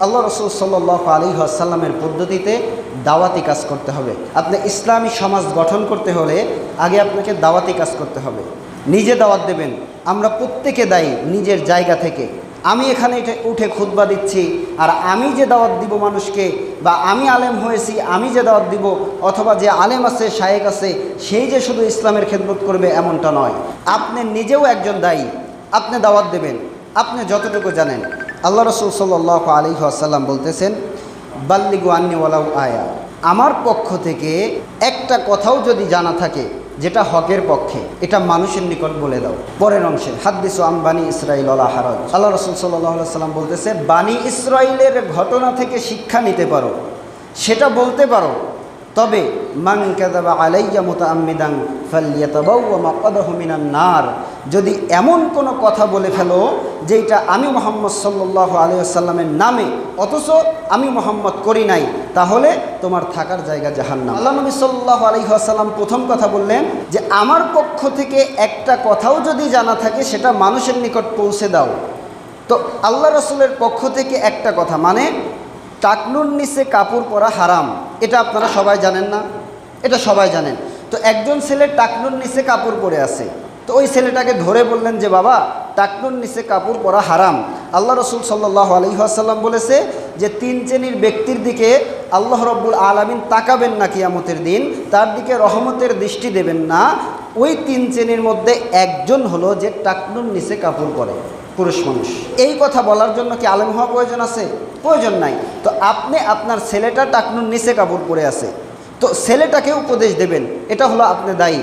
আল্লাহ রসুল সাল্লাহ আলী আসাল্লামের পদ্ধতিতে দাওয়াতি কাজ করতে হবে। আপনি ইসলামী সমাজ গঠন করতে হলে আগে আপনাকে দাওয়াতি কাজ করতে হবে। নিজে দাওয়াত দেবেন। আমরা প্রত্যেকে দায়ী নিজের জায়গা থেকে। আমি এখানে উঠে খুতবা দিচ্ছি, আর আমি যে দাওয়াত দিব মানুষকে, বা আমি আলেম হয়েছি, আমি যে দাওয়াত দিব, অথবা যে আলেম আছে, শায়েক আছে, সেই যে শুধু ইসলামের খেদমত করবে এমনটা নয়। আপনি নিজেও একজন দায়ী। আপনি দাওয়াত দেবেন। আপনি যতটুকু জানেন। আল্লাহ রসুল সাল্লাহ আলী আসাল্লাম বলতেছেন, বাল্লিগু আন্নিওয়ালাউ আয়া। আমার পক্ষ থেকে একটা কথাও যদি জানা থাকে, যেটা হকের পক্ষে, এটা মানুষের নিকট বলে দাও। পরের অংশে, হাদ্দিস আম বানি ইসরাইল আলা হারজ। আল্লাহ রসুল সাল্লাহ সাল্লাম বলতেছে, বানি ইসরাইলের ঘটনা থেকে শিক্ষা নিতে পারো, সেটা বলতে পারো, তবে মাং কাযাবা আলাইয়া মুতাআম্মিদান ফালইয়াতাবাওয়া মাকাদাহু মিনান নার। যদি এমন কোনো কথা বলে ফেলো যেটা আমি মোহাম্মদ সাল্লাল্লাহু আলাইহি সাল্লামের নামে, অথচ আমি মোহাম্মদ করি নাই, তাহলে তোমার থাকার জায়গা জাহান্নাম। আল্লাহ নবী সাল্লাল্লাহু আলাইহি সাল্লাম প্রথম কথা বললেন যে, আমার পক্ষ থেকে একটা কথাও যদি জানা থাকে, সেটা মানুষের নিকট পৌঁছে দাও। তো আল্লাহ রসুলের পক্ষ থেকে একটা কথা মানে টাকলুর নিচে কাপড় পরা হারাম। এটা আপনারা সবাই জানেন না? এটা সবাই জানেন। তো একজন ছেলে টাকলুর নিচে কাপড় পরে আছে। তো ওই ছেলেটাকে ধরে বললেন যে, বাবা, টাকনুর নিচে কাপড় পরা হারাম। আল্লাহ রসুল সাল্লাহ আলহিহাসাল্লাম বলেছে যে, তিন শ্রেণির ব্যক্তির দিকে আল্লাহ রব্বুল আলমিন তাকাবেন না কিয়ামতের দিন, তার দিকে রহমতের দৃষ্টি দেবেন না। ওই তিন শ্রেণির মধ্যে একজন হলো যে, টাকনুর নিচে কাপড় পরে, পুরুষ মানুষ। এই কথা বলার জন্য কি আলেম হওয়া প্রয়োজন আছে? প্রয়োজন নাই। তো আপনি আপনার ছেলেটা টাকনুর নিচে কাপড় পরে আছে। তো ছেলেটাকে উপদেশ দেবেন, এটা হলো আপনি দায়ী।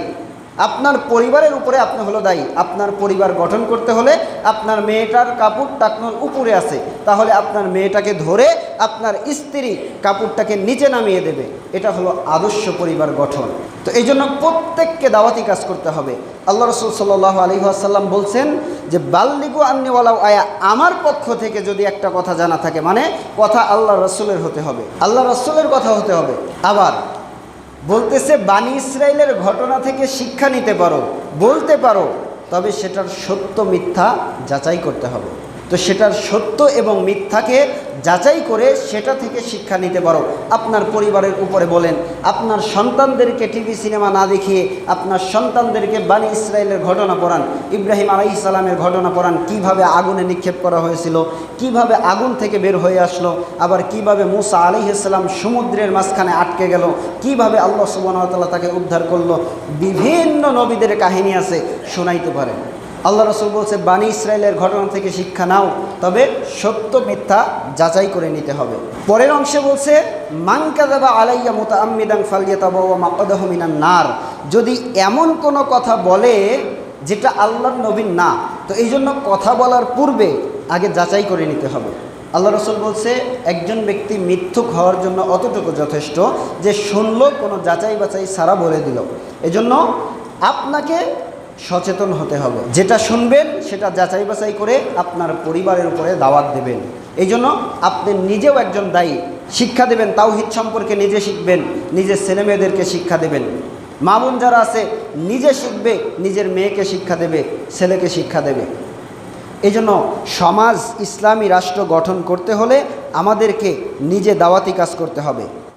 আপনার পরিবারের উপরে আপনি হলো দায়ী। আপনার পরিবার গঠন করতে হলে আপনার মেয়েটার কাপড় টাকনুর উপরে আছে। তাহলে আপনার মেয়েটাকে ধরে আপনার স্ত্রী কাপড়টাকে নিচে নামিয়ে দেবে। এটা হলো আদর্শ পরিবার গঠন। তো এই জন্য প্রত্যেককে দাওয়াতি কাজ করতে হবে। আল্লাহ রসুল সাল্লাহ আলী আসাল্লাম বলছেন যে, বাল্লিগু আন্নিওয়ালাও আয়া, আমার পক্ষ থেকে যদি একটা কথা জানা থাকে মানে কথা আল্লাহ রসুলের হতে হবে। আল্লাহ রসুলের কথা হতে হবে। আবার বলতেছে, বানি ইসরায়েলের ঘটনা থেকে শিক্ষা নিতে পারো। বলতে পারো, তবে সেটার সত্য মিথ্যা যাচাই করতে হবে। তো সেটার সত্য এবং মিথ্যাকে যাচাই করে সেটা থেকে শিক্ষা নিতে পারো। আপনার পরিবারের উপরে বলেন, আপনার সন্তানদেরকে টিভি সিনেমা না দেখিয়ে আপনার সন্তানদেরকে বানি ইসরায়েলের ঘটনা পড়ান, ইব্রাহিম আলাই ইসলামের ঘটনা পড়ান, কীভাবে আগুনে নিক্ষেপ করা হয়েছিল, কীভাবে আগুন থেকে বের হয়ে আসলো, আবার কীভাবে মুসা আলি ইসলাম সমুদ্রের মাঝখানে আটকে গেল, কীভাবে আল্লাহ সুবাহতাল্লাহ তাকে উদ্ধার করল, বিভিন্ন নবীদের কাহিনী আছে, শোনাইতে পারেন। আল্লাহ রসুল বলছে, বানি ইসরায়েলের ঘটনা থেকে শিক্ষা নাও, তবে সত্য মিথ্যা যাচাই করে নিতে হবে। পরের অংশে বলছে মাংকাদাবা আলাইয়া মোতা আম্মিদাং ফালিয়াতাবা মাকাদাহ মিনান নার। যদি এমন কোনো কথা বলে যেটা আল্লাহর নবীন না, তো এই জন্য কথা বলার পূর্বে আগে যাচাই করে নিতে হবে। আল্লাহ রসুল বলছে, একজন ব্যক্তি মিথ্যুক হওয়ার জন্য অতটুকু যথেষ্ট যে শুনলো, কোনো যাচাই বাছাই সারা বলে দিল। এজন্য আপনাকে সচেতন হতে হবে। যেটা শুনবেন, সেটা যাচাই বাছাই করে আপনার পরিবারের উপরে দাওয়াত দেবেন। এই জন্য আপনি নিজেও একজন দায়ী। শিক্ষা দেবেন তাও তাওহিদ সম্পর্কে নিজে শিখবেন নিজের ছেলেমেয়েদেরকে শিক্ষা দেবেন। মামুন যারা আছে, নিজে শিখবে, নিজের মেয়েকে শিক্ষা দেবে, ছেলেকে শিক্ষা দেবে। এই জন্য সমাজ, ইসলামী রাষ্ট্র গঠন করতে হলে আমাদেরকে নিজে দাওয়াতি কাজ করতে হবে।